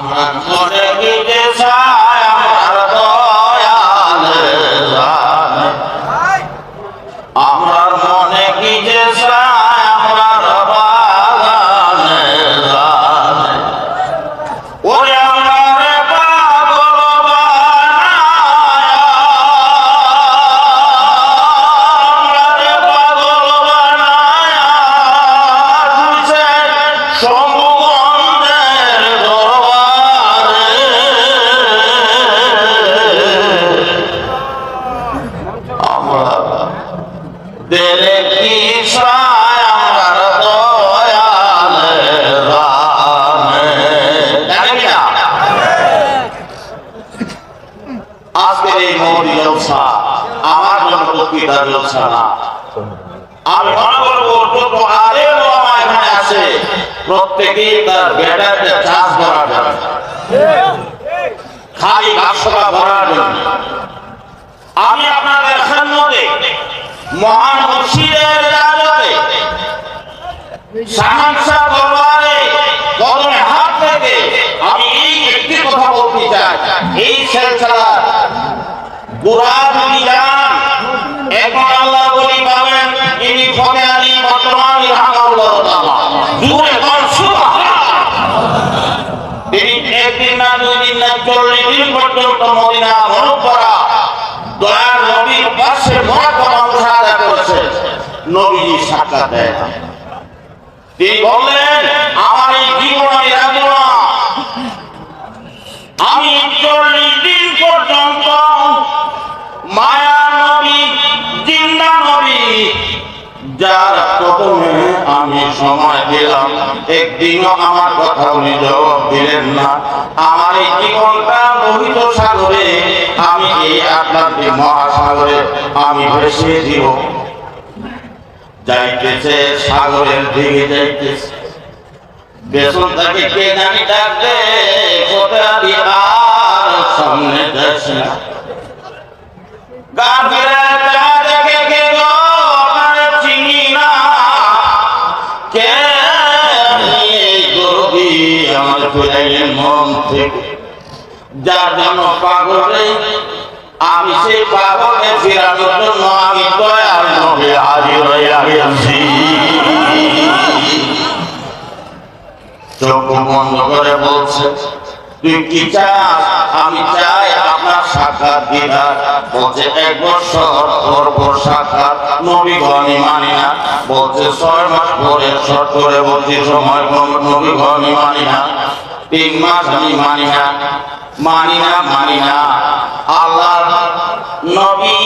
আমার মনে আমরা কি আমার দয়াল আজকের এই মৌরি জলসা আমার জন্য প্রকৃতার জলসা না। আমি মনে করব যত আলেম এখানে আছে। প্রত্যেকেই তার বেটাকে চাষ করার জন্য। খালি বাক্সটা ভরার জন্য। আমি আপনাদের সামনে মহান মুর্শিদের রাজতে সাহায্য দরবারে কদমে হাত থেকে আমি এই একটি কথা বলতে চাই। এই সিলসিলা বুরাদ মিজান একবার আল্লাহ বলি পাবেন, ইনি ফতে আলী বর্তমান ইরহামাল্লাহ তাআলা জুরে বল সুবহান তিনি একদিন না দুই দিন না চল্লিশ দিন পর্যন্ত মদিনা ভ্রমণ করা। দয়ার নবীর পাশে মহাকমা মুশাহাদা করেছে নবীজি সাক্ষাৎ দেয়। আমার এই জীবন আমি রাখব না যার প্রথমে আমি সময় দিলাম একদিনও আমার কথা উনি জবাব দিলেন না। আমার এই জীবনটা লোহিত সাগরে আমি এই আটলান্টিক মহাসাগরে আমি ভেসে দিব। যাইতেছে সাগরের দিকে যাইতেছে। বেসন তাকে কে জানি ডাকবে কোথায় আর সামনে যাচ্ছে না। গাফিরা যা চিনি না। কে আমার মন থেকে যার জন্য পাগলে আমি সেই পাগলে ফিরানোর জন্য আমি দয়াল নবী হাজির হইয়া গেছি চোখ বন্ধ করে বলছে, তুই কি চাস? আমি চাই আপনার সাক্ষাৎ দিদার বলছে, এক বছর করব সাক্ষাৎ, নবী গনি মানি না। বলছে, ছয় মাস পরে শর্ট করে বলছি সময় নবী গনি মানি না। তিন মাস আমি মানি না। মানি না মানি না। আল্লাহ নবী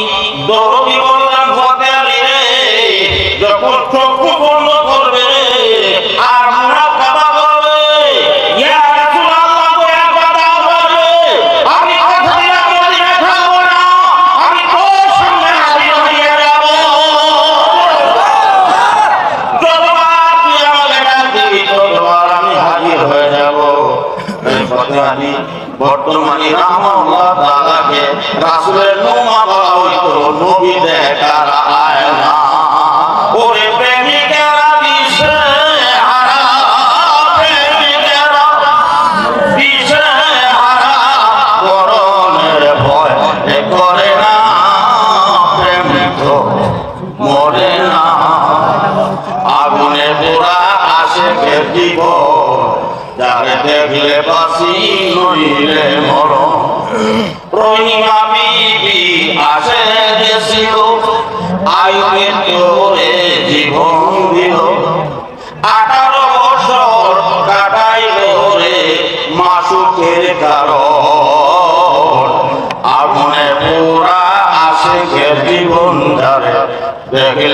দরবি বললাম যখন চক্ষু নবী দেখার আয়না ওরে প্রেমিকেরা দিশে হারা প্রেমিকেরা দিশে হারা মরণের ভয় করে না প্রেম তো মরে না আগুনে পোড়া আসে দিব। যাকে দেখলে বাসি নইলে মর রহিমা বিবি আসে গেছিল আয়ুবে তোরে জীবন দিল। আঠারো বছর কাটাইল রে মাসুকের কারণ। আগুনে পোড়া আসে জীবন ধারে দেখলে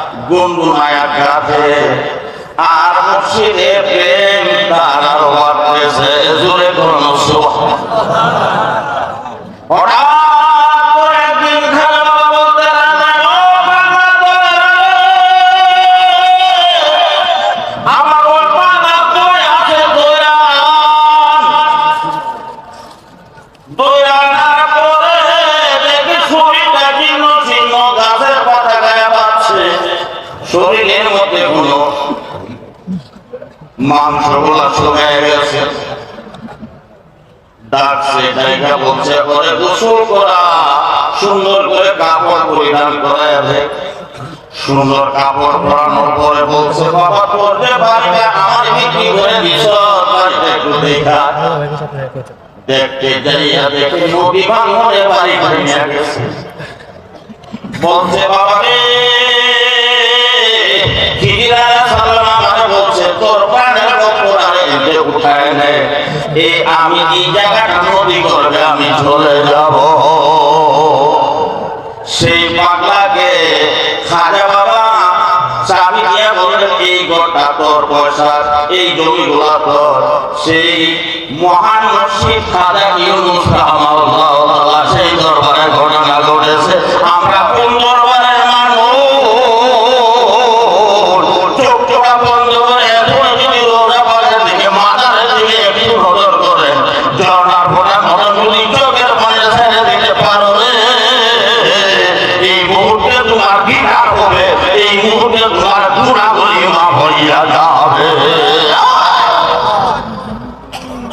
গুনগুনায়া কাঁদে আর মুর্শিদে বলছে করে গোসল করা, সুন্দর করে কাপড় পরিধান করা যাবে। সুন্দর কাপড় পরানোর পরে বলছে, বাবা যে বাড়িটা আমার বিক্রি করে বাড়িটা একটু দেখা। দেখতে যাইয়া দেখে নদী ভাঙনে বাড়ি ভাঙিয়া গেছে। বলছে, বাবা রে খিদিরা সালাম আমারে বলছে, তোর প্রাণের এতে উঠায় নে। আমি এই জায়গাটা আমি চলে যাব। সেই পাগলাকে বাবা চাবি এই তোর পয়সা এই জমিগুলা তোর। সেই মহান নসিব খাজা ইউনুস সেই দরবারে ঘটনা ঘটেছে। আমরা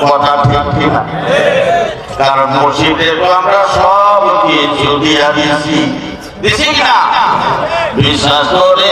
কথা ঠিক না কারণ মসজিদে তো আমরা সব কিছু দিয়া দিছি দিছি না বিশ্বাস করে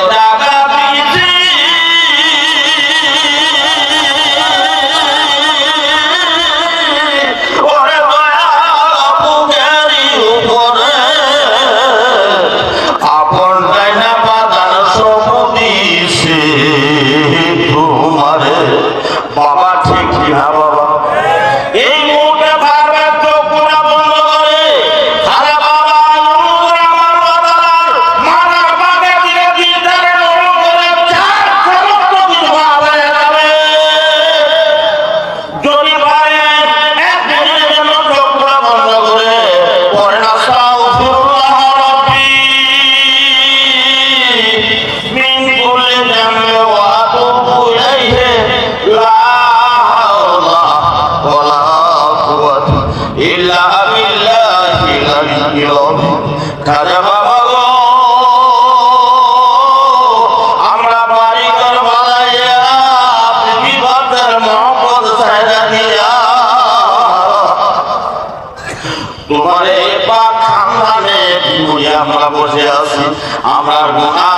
আমরা